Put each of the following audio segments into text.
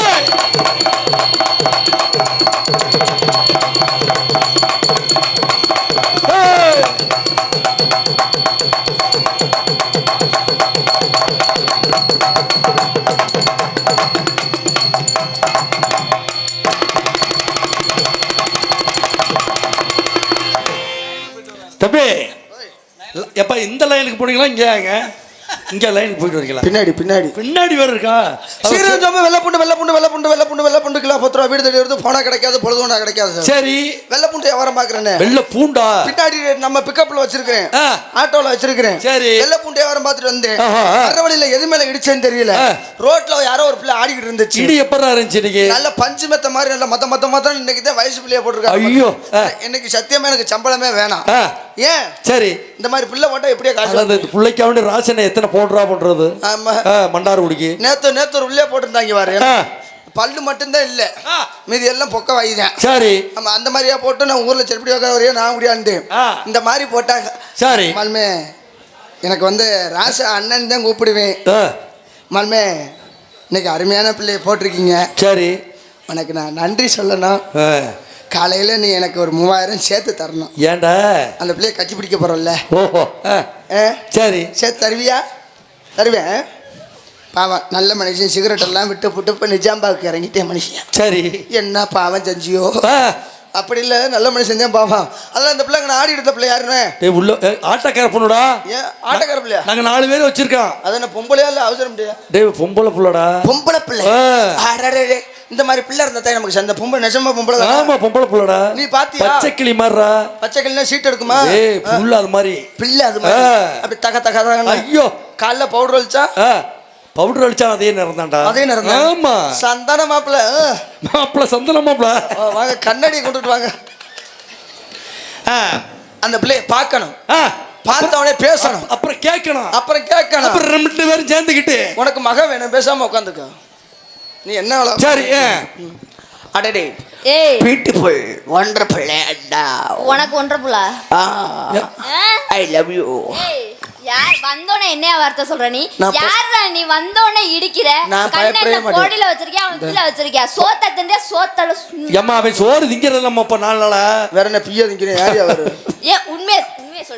ஏய். தம்பி எப்ப இந்த லைனுக்கு போனீங்களா இங்கே இங்க லைனுக்கு போயிட்டு வரீங்களா? பின்னாடி பின்னாடி. பின்னாடி வேற இருக்கா? சீரகம் சோம்பு வெள்ளை பூண்டு வெள்ளை பூண்டு வெள்ளை பூண்டு வெள்ளை பூண்டு வெள்ளை பூண்டு கிலோ பத்து ரூபா வீடு தேடி வருது போனா கிடைக்காது பொழுது ஒன்றா கிடைக்காது சார். வெள்ளை பூண்டு வியாபாரம் பார்க்குறேன்னு வெள்ள பூண்டா? பின்னாடி நம்ம பிக்கப்ல வச்சிருக்கிறேன். ஆ. ஆட்டோல வச்சிருக்கிறேன். சரி. வெள்ளை பூண்டு வியாபாரம் பார்த்துட்டு வந்தேன். வர வழியில எது மேல இடிச்சேன்னு தெரியல. ரோட்ல யாரோ ஒரு பிள்ளை ஆடிக்கிட்டு இருந்துச்சு. இடி எப்படா இருந்துச்சு இன்னைக்கு? நல்ல பஞ்சு மெத்த மாதிரி நல்ல மத்த மத்த மத்த இன்னைக்கு தான் வயசு பிள்ளைய போட்டிருக்காங்க. ஐயோ. இன்னைக்கு சத்தியமா எனக்கு சம்பளமே வேணாம். ஏன்? சரி. இந்த மாதிரி பிள்ளை போட்டா எப்படியே காசு பிள்ளைக்கு அவனு ராசனை எத்தனை பவுண்டரா பண்றது ஆமா. ஆ, மண்டார் குடிக்கு நேத்து நேத்து உள்ளே போட்டிருந்தாங்க ஆ. பல்லு மட்டும்தான் இல்ல. மீதி எல்லாம் பொக்க வாய்தான் சரி. ஆமா அந்த மாதிரியா போட்டு நான் ஊர்ல செருப்படி வைக்க வரையும் நான் முடியாண்டு. இந்த மாதிரி போட்டாங்க. சரி. மல்மே எனக்கு வந்து ராச அண்ணன் தான் கூப்பிடுவேன். மல்மே இன்னைக்கு அருமையான பிள்ளைய போட்டிருக்கீங்க. சரி. உனக்கு நான் நன்றி சொல்லணும். காலையில் நீ எனக்கு ஒரு மூவாயிரம் சேர்த்து தரணும். ஏன்டா அந்த பிள்ளைய கட்டி பிடிக்க போகிறோம்ல ஓஹோ. சரி. சேர்த்து தருவியா? தருவேன். பாவம் நல்ல மனுஷன் சிகரெட் எல்லாம் விட்டு புட்டு இப்போ நிஜாம்பாவுக்கு இறங்கிட்டேன் மனுஷன். சரி. என்ன பாவம் செஞ்சியோ? அப்படி இல்லை நல்ல மனுஷன் தான் பாவம். அதெல்லாம் அந்த பிள்ளைங்க ஆடி எடுத்த பிள்ளை யாருன்னு? டேய் உள்ள ஆட்டக்கார பொண்ணுடா. ஏன் ஆட்டக்கார பிள்ளையா? நாங்க நாலு பேர் வச்சிருக்கோம். அது என்ன பொம்பளையா இல்லை அவசரம் முடியா டேய் பொம்பளை புள்ளடா. பொம்பளை பிள்ளை? ஆ. அடடடே. இந்த மாதிரி பிள்ளை இருந்தா தான் நமக்கு சந்த பொம்பளை நெசமா பொம்பளை? ஆமா பொம்பளை புள்ளடா. நீ பாத்தியா? பச்சை கிளி மாதிரிடா பச்சை கிளினா சீட் எடுக்குமா? ஏய் புல்ல அது மாதிரி. பிள்ளை அது மாதிரி. அப்படி தக தக தகன்னு. ஐயோ. காலைல பவுடர் வலிச்சா பவுடர் அடிச்சா அதே நேரம் தான்டா அதே நேரம். ஆமா. சந்தான மாப்பிள்ள மாப்பிள சந்தன மாப்பிள. வாங்க கண்ணாடியை கொண்டுட்டு வாங்க. அந்த பிள்ளைய பார்க்கணும். பார்த்தவனே பேசணும். அப்புறம் கேட்கணும். அப்புறம் கேட்கணும். அப்புறம் ரெண்டு பேரும் சேர்ந்துக்கிட்டு. உனக்கு மகன் வேணும் பேசாம உட்காந்துக்க நீ என்ன? சரி. அடடே. ஏய். பியூட்டிஃபுல் ஒண்டர்ஃபுல் அண்டா உனக்கு ஒன்றரை புள்ளா ஐ லவ் யூ யார் வந்தோனே என்னையா வார்த்தை சொல்ற நீ? யாரா நீ வந்தோனே இடிக்கிற? மாட்டேன். கோடியில வச்சிருக்கியா? அவன் கீழ வச்சிருக்கியா? சோத்த தின்றியா சோத்தல ஏம்மா அவன் சோறு திங்கிறது நம்ம இப்ப நாலு நாளா? வேற என்ன பிய திங்கிறேன்? யார் அவரு? ஏன் உண்மையை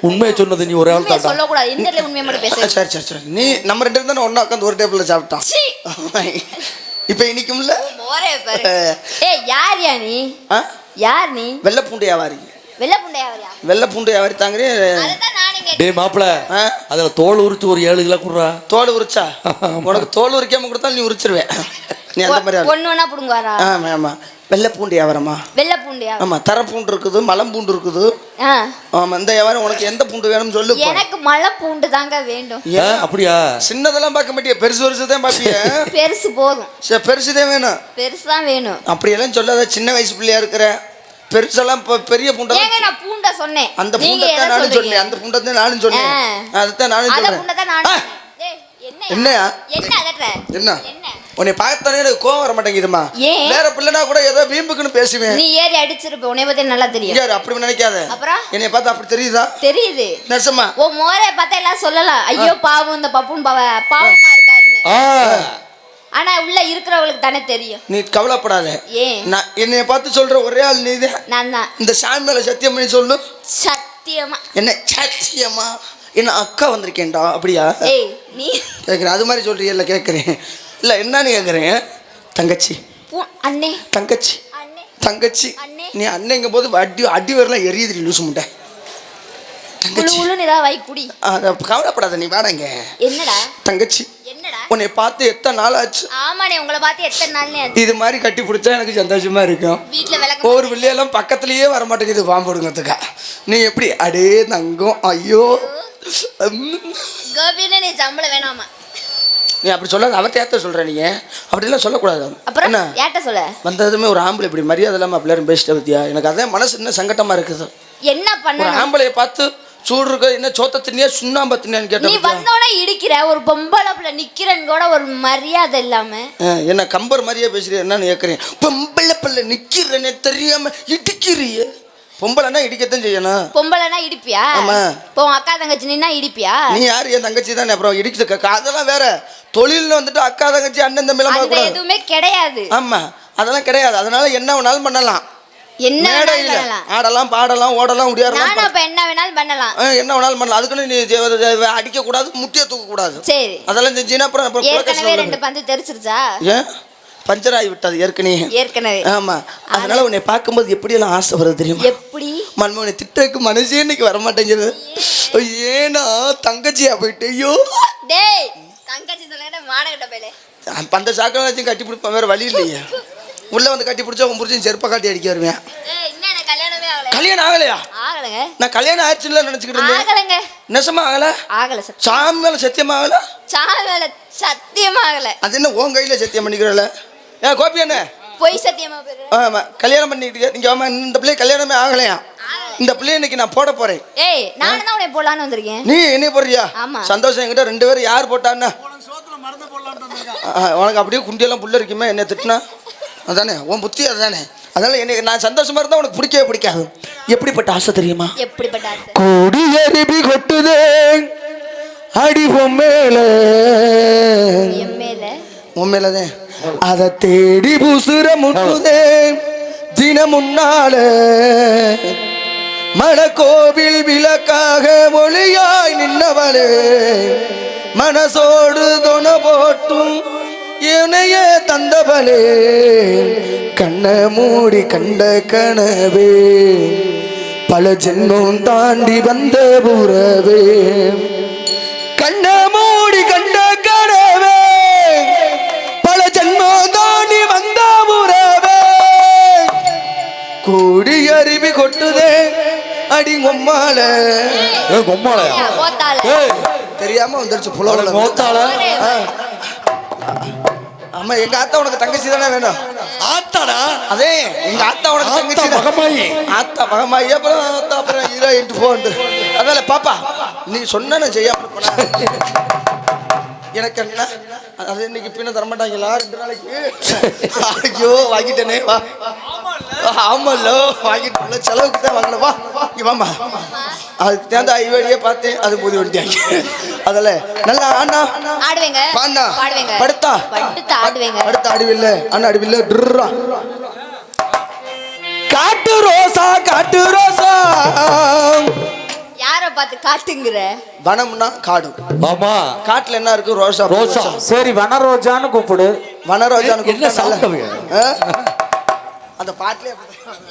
உண்மையை சொன்னது நீ ஒரு ஆள் உண்மையை தாண்டா சொல்லக்கூடாது. இந்த இடத்துல உண்மையை மட்டும் பேச சரி சரி சரி. நீ நம்ம ரெண்டு பேரும் தானே ஒண்ணா உட்காந்து ஒரு டேபிள்ல சாப்பிட்டோம். சீ. இப்ப பாரு. ஏய் யார் யா நீ? யார் நீ? வெள்ளை பூண்டு வியாபாரி. வெள்ளை புண்டையா வரியா வெள்ளை பூண்டு வியாபாரி தாங்கிறே. டேய் மாப்பிள ஆ? அதுல தோல் உரிச்சு ஒரு ஏழு கிலோ குடுறா. தோல் உரிச்சா? உனக்கு தோல் உரிக்காம கொடுத்தா நீ உரிச்சிருவேன் நீ அந்த மாதிரி. ஒண்ணு ஒண்ணா புடுங்குவாரா? ஆமா ஆமா. வெள்ளை பூண்டு வியாபாரமா? வெள்ளை பூண்டையா ஆமா தர பூண்டு இருக்குது மலம் பூண்டு இருக்குது ஆமா இந்த வியாபாரம் உனக்கு எந்த பூண்டு வேணும்னு சொல்லு. எனக்கு மழை பூண்டு தாங்க வேண்டும். ஆ, அப்படியா? சின்னதெல்லாம் பார்க்க மாட்டியா பெருசு பெருசு தான் பார்ப்பிய. பெருசு போதும். சரி பெருசு தான் வேணும். பெருசு தான் வேணும். அப்படியெல்லாம் சொல்லாத சின்ன வயசு பிள்ளையா இருக்கிற. பெருசெல்லாம் இப்போ பெரிய பூண்டை ஏங்க நான் பூண்டை சொன்னேன். அந்த பூண்டை எதை நானும்? சொன்னேன். அந்த பூண்டை தான் நானும் சொன்னேன். அதுதான் நானும் பூண்டை தான் சொன்னேன். என்ன அதட்டுற? என்ன? என்ன? உன்னை பார்த்தானே எனக்கு கோவம் வர மாட்டேங்குதுமா? வேற பிள்ளைனா கூட ஏதோ வீம்புக்குன்னு பேசுவேன். நீ ஏறி அடிச்சிருப்ப உன்னை பத்தி நல்லா தெரியும். இரு, அப்படி நினைக்காத. அப்புறம்? என்னைய பார்த்தா அப்படி தெரியுதா? தெரியுது. நெசமா. உன் மோரைய பார்த்தா எல்லாம் சொல்லலாம். ஐயோ பாவம் இந்த பப்புன் பாவ பாவமா இருக்காருன்னு. ஆனா உள்ள இருக்கிறவங்களுக்கு தானே தெரியும். நீ கவலைப்படாத. ஏன்? நான் என்னைய பார்த்து சொல்ற ஒரே ஆள் நீதான். நான் தான். இந்த சாமி மேல சத்தியம் பண்ணி சொல்லு. சத்தியமா. என்ன சத்தியமா? என்ன அக்கா வந்திருக்கேன்டா அப்படியா? ஏய் நீ? கேட்குறேன் அது மாதிரி சொல்றியல்ல கேட்குறேன் இல்லை என்னன்னு கேட்குறேன் தங்கச்சி. அண்ணே. தங்கச்சி. அண்ணே. தங்கச்சி. அண்ணே. நீ அண்ணங்கும் போது அடி அடி வரலாம் எரியுது லூசு முட்டை கவலைப்படாத நீ வாடங்க என்னடா? தங்கச்சி. உன்னை பார்த்து எத்தனை நாள் ஆச்சு? ஆமாண்ணே உங்களை பார்த்து எத்தனை? இது மாதிரி கட்டி பிடிச்சா எனக்கு சந்தோஷமா இருக்கும். வீட்டுல ஒவ்வொரு பிள்ளையெல்லாம் பக்கத்துலயே வர மாட்டேங்குது பாம்புடுங்கிறதுக்கா நீ எப்படி அடே தங்கம் ஐயோ. கோபின்னு நீ சம்பளம் வேணாமா? நீ அப்படி சொல்லாத அவர்கிட்ட ஏத்த சொல்ற நீங்க அப்படிலாம் சொல்லக்கூடாது. அப்புறம் என்ன? ஏட்ட சொல்ல? வந்ததுமே ஒரு ஆம்பளை இப்படி மரியாதை இல்லாமல் அப்படிலாம் பேசிட்ட பத்தியா எனக்கு அதான் மனசு இன்னும் சங்கட்டமா இருக்குது. என்ன பண்ண ஆம்பளைய பார்த்து சூடு இருக்க என்ன சோத்த தின்னியா சுண்ணாம்ப தின்னியான்னு நீ கேட்டேன் வந்தோடனே இடிக்கிற ஒரு பொம்பளை பிள்ளை நிக்கிறன்னு கூட ஒரு மரியாதை இல்லாம. என்ன கம்பர் மாதிரியே பேசுறிய? என்னன்னு கேட்குறேன் பொம்பளை பிள்ளை நிக்கிறேனே தெரியாம இடிக்கிறிய. பொம்பளைன்னா இடிக்கத்தான் செய்யணும். பொம்பளைனா இடிப்பியா? ஆமா. இப்போ உன் அக்கா தங்கச்சி நின்னா இடிப்பியா? நீ யார்? என் தங்கச்சி தானே. அப்புறம் இடிச்சு அதெல்லாம் வேற. தொழில்னு வந்துட்டு அக்கா தங்கச்சி அண்ணன் அந்த பார்க்கக்கூடாது. எதுவுமே கிடையாது. ஆமா. அதெல்லாம் கிடையாது. அதனால என்ன வேணாலும் பண்ணலாம். என்ன மேடையில் ஆடலாம் பாடலாம் ஓடலாம் நானும் அப்ப என்ன வேணாலும் பண்ணலாம். என்ன வேணாலும் பண்ணலாம். அதுக்குன்னு நீ அடிக்க கூடாது முட்டியை தூக்க கூடாது சரி. அதெல்லாம் அப்புறம் ரெண்டு பந்து தெரிச்சிருச்சா? ஏன்? பஞ்சர் ஆகி விட்டது ஏற்கனவே. ஏற்கனவே. ஆமா. அதனால உன்னை பார்க்கும்போது எப்படியெல்லாம் ஆசை வருது தெரியுமா? எப்படி? மன்மோனை திட்டக்கு மனசே இன்னைக்கு வர மாட்டேங்குது. ஏன்னா தங்கச்சியா போயிட்டு ஐயோ. டேய் தங்கச்சி சொல்லுங்க மானகிட்ட போயிலே. அந்த சாக்கில் வச்சு கட்டி பிடிப்பேன் வேற வழி இல்லையே. உள்ள வந்து கட்டி பிடிச்சா உன் புரிச்சு செருப்பை காட்டி அடிக்க வருவேன். கல்யாணமே ஆகல. கல்யாணம் ஆகலையா? ஆகலங்க. நான் கல்யாணம் ஆச்சுன்னு நினைச்சுக்கிட்டு இருந்தேன். ஆகலங்க. நெசமா ஆகல? ஆகல சார் சாமி மேல சத்தியமா ஆகல? சாவேல சத்தியமா ஆகல. அது என்ன உன் கையில சத்தியம் பண்ணிக்கிறல ஏன் கோபி என்ன பொய் சத்தியமா ஆமா கல்யாணம் பண்ணிக்கிட்டு நீங்க ஆமா இந்த பிள்ளை கல்யாணமே ஆகலையா இந்த பிள்ளைய இன்னைக்கு நான் போட போறேன். ஏய் நானும் தான் உன்னை போடலான்னு வந்திருக்கேன். நீ என்ன போடுறியா? ஆமா. சந்தோஷம் என்கிட்ட ரெண்டு பேரும் யார் போட்டான்னா? உனக்கு அப்படியே குண்டியெல்லாம் புள்ள இருக்குமே என்ன திட்டினா? அதானே உன் புத்தி அதானே. அதனால எனக்கு நான் சந்தோஷமா இருந்தா உனக்கு பிடிக்கவே பிடிக்காது. எப்படிப்பட்ட ஆசை தெரியுமா? எப்படிப்பட்ட ஆசை? கொடி அருவி கொட்டுதே அடி மேல? உண்மையிலதே அதை தேடி பூசுற முட்டுதே தின முன்னால மணக்கோவில் விளக்காக ஒளியாய் நின்னவளே. மனசோடு தொண போட்டும் இணைய தந்தவளே. கண்ண மூடி கண்ட கனவே பல ஜென்மம் தாண்டி வந்த உறவே கண்ண கூடி அருவி கொட்டுதே. அடி ஓத்தால ஏய் தெரியாம வந்துருச்சு புலவல மோத்தாள ஆமா எங்க ஆத்தா உனக்கு தங்கச்சி தானே வேணும்? ஆத்தாடா? அதே எங்க ஆத்தா உனக்கு தங்கச்சி. மகமாயி. ஆத்தா மகமாயி அப்புறம் ஆத்தா அப்புறம் ஹீரோயின்ட்டு போன்ட்டு. அதனால பாப்பா நீ சொன்ன இருப்பேனா? எனக்கு என்ன? அது இன்னைக்கு பின்ன தரமாட்டாங்களா ரெண்டு நாளைக்கு. ஐயோ வாங்கிட்டேனே வா. ஆமால்ல வாங்கிட்டு செலவுக்கு தான் வாங்கல வா இங்க வாமா அதுக்கு தேர்ந்த ஐவேடியே பார்த்தேன். அது புது வண்டியாங்க அதில் நல்லா அண்ணா ஆடுவேங்க. பாண்ணா பாடுவேங்க. படுத்தா? படுத்து ஆடுவேங்க. அடுத்த அடிவில்ல? அண்ணா அடிவில்ல? டுர்ரா காட்டு ரோசா காட்டு ரோசா. யார பார்த்து காட்டுங்கிற? வனம்னா காடு. ஆமா. காட்டுல என்ன இருக்கு? ரோசா. ரோசா. சரி வனரோஜான்னு கூப்பிடு. வனரோஜான்னு என்ன கூப்பிட்டா நல்ல- சாப்பிட்டவங்க? ஆ? அந்த பாட்டிலே அப்படிதான்.